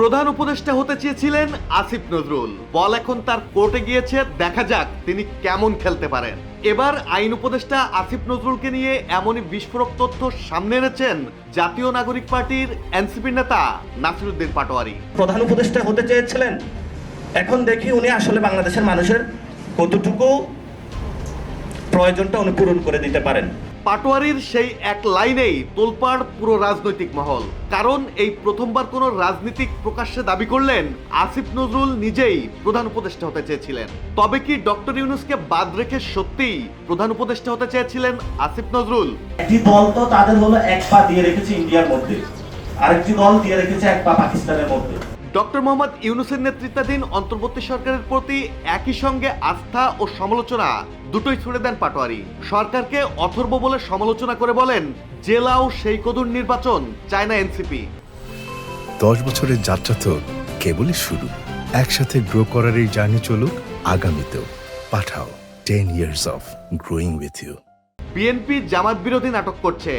প্রধান উপদেষ্টা হতে চেয়েছিলেন আসিফ নজরুল। বল এখন তার কোর্টে গিয়েছে, দেখা যাক তিনি কেমন খেলতে পারেন। এবার আইন উপদেষ্টা আসিফ নজরুলকে নিয়ে এমনই বিস্ফোরক তথ্য সামনে এনেছেন জাতীয় নাগরিক পার্টির এনসিপি নেতা নাসিরুদ্দিন পাটোয়ারি। প্রধান উপদেষ্টা হতে চেয়েছিলেন, এখন দেখি উনি আসলে বাংলাদেশের মানুষের কতটুকু প্রয়োজনটা উনি পূরণ করে দিতে পারেন। পাটোয়ারির সেই এক লাইনেই তোলপাড় পুরো রাজনৈতিক মহল। কারণ এই প্রথমবার কোনো রাজনীতিক প্রকাশ্যে দাবি করলেন আসিফ নজরুল নিজেই প্রধান উপদেষ্টা হতে চেয়েছিলেন। তবে কি ডক্টর ইউনুসকে বাদ রেখে সত্যিই প্রধান উপদেষ্টা হতে চেয়েছিলেন আসিফ নজরুল? একটি দল তো তাদের হলো এক পা দিয়ে রেখেছে ইন্ডিয়ার মধ্যে। আরেকটি দল দিয়ে রেখেছে এক পা পাকিস্তানের মধ্যে। ডক্টর মোহাম্মদ ইউনুসের নেতৃত্বাধীন অন্তর্বর্তী সরকারের প্রতি একই সঙ্গে আস্থা ও সমালোচনা দুটোই ছুড়ে দেন পাটোয়ারি। সরকারকে অথর্ব বলে সমালোচনা করে বলেন জেলাও সেই কদুর নির্বাচন চায় না এনসিপি। দশ বছরের যাত্রা তো কেবলই শুরু। একসাথে গ্রো করার এই জার্নি চলুক আগামীতেও। Pathao ten years of growing with you BNP Jamaat বিরোধী নাটক করছে।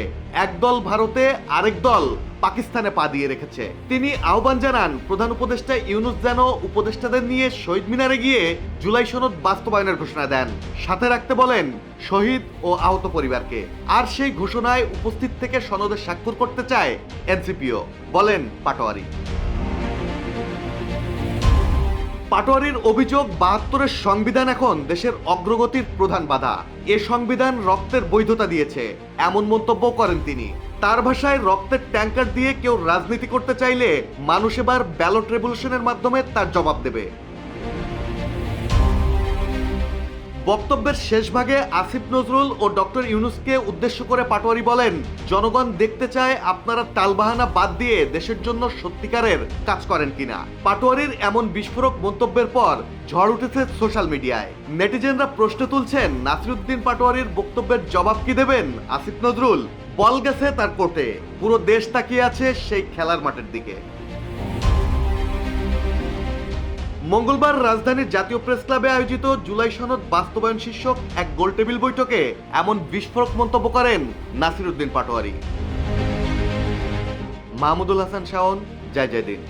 এক দল ভারতে আরেক দল পাকিস্তানে পা দিয়ে রেখেছে। তিনি আহ্বান জানান, প্রধান উপদেষ্টা ইউনুস যেন উপদেষ্টাদের নিয়ে শহীদ মিনারে গিয়ে জুলাই সনদ বাস্তবায়নের ঘোষণা দেন। সাথে রাখতে বলেন, শহীদ ও আহত পরিবারকে। আর সেই ঘোষণায় উপস্থিত থেকে সনদে স্বাক্ষর করতে চায় এনসিপিও, বলেন পাটোয়ারি। পাটোয়ারির অভিযোগ, বাহাত্তরের সংবিধান এখন দেশের অগ্রগতির প্রধান বাধা। এ সংবিধান রক্তের বৈধতা দিয়েছে, এমন মন্তব্য করেন তিনি। তার ভাষায় রক্তের ট্যাঙ্কার দিয়ে কেউ রাজনীতি করতে চাইলে মানুষ এবার ব্যালট রেভলিউশনের মাধ্যমে তার জবাব দেবে। বক্তব্যের শেষ ভাগে আসিফ নজরুল ও ডক্টর ইউনুসকে উদ্দেশ্য করে পাটোয়ারি বলেন, জনগণ দেখতে চায় আপনারা তালবাহানা বাদ দিয়ে দেশের জন্য সত্যিকারের কাজ করেন কিনা। পাটোয়ারির এমন বিস্ফোরক মন্তব্যের পর ঝড় উঠেছে সোশ্যাল মিডিয়ায়। নেটিজেনরা প্রশ্ন তুলছেন, নাসিরুদ্দিন পাটোয়ারির বক্তব্যের জবাব কি দেবেন? আসিফ নজরুল বল গেছে তার কোর্টে। পুরো দেশ তাকিয়ে আছে সেই খেলার মাঠের দিকে। মঙ্গলবার রাজধানীর জাতীয় প্রেস ক্লাবে আয়োজিত জুলাই সনদ বাস্তবায়ন শীর্ষক এক গোলটেবিল বৈঠকে এমন বিস্ফোরক মন্তব্য করেন নাসির উদ্দিন পাটোয়ারি। মাহমুদুল হাসান শাওন, জয় জয় দিন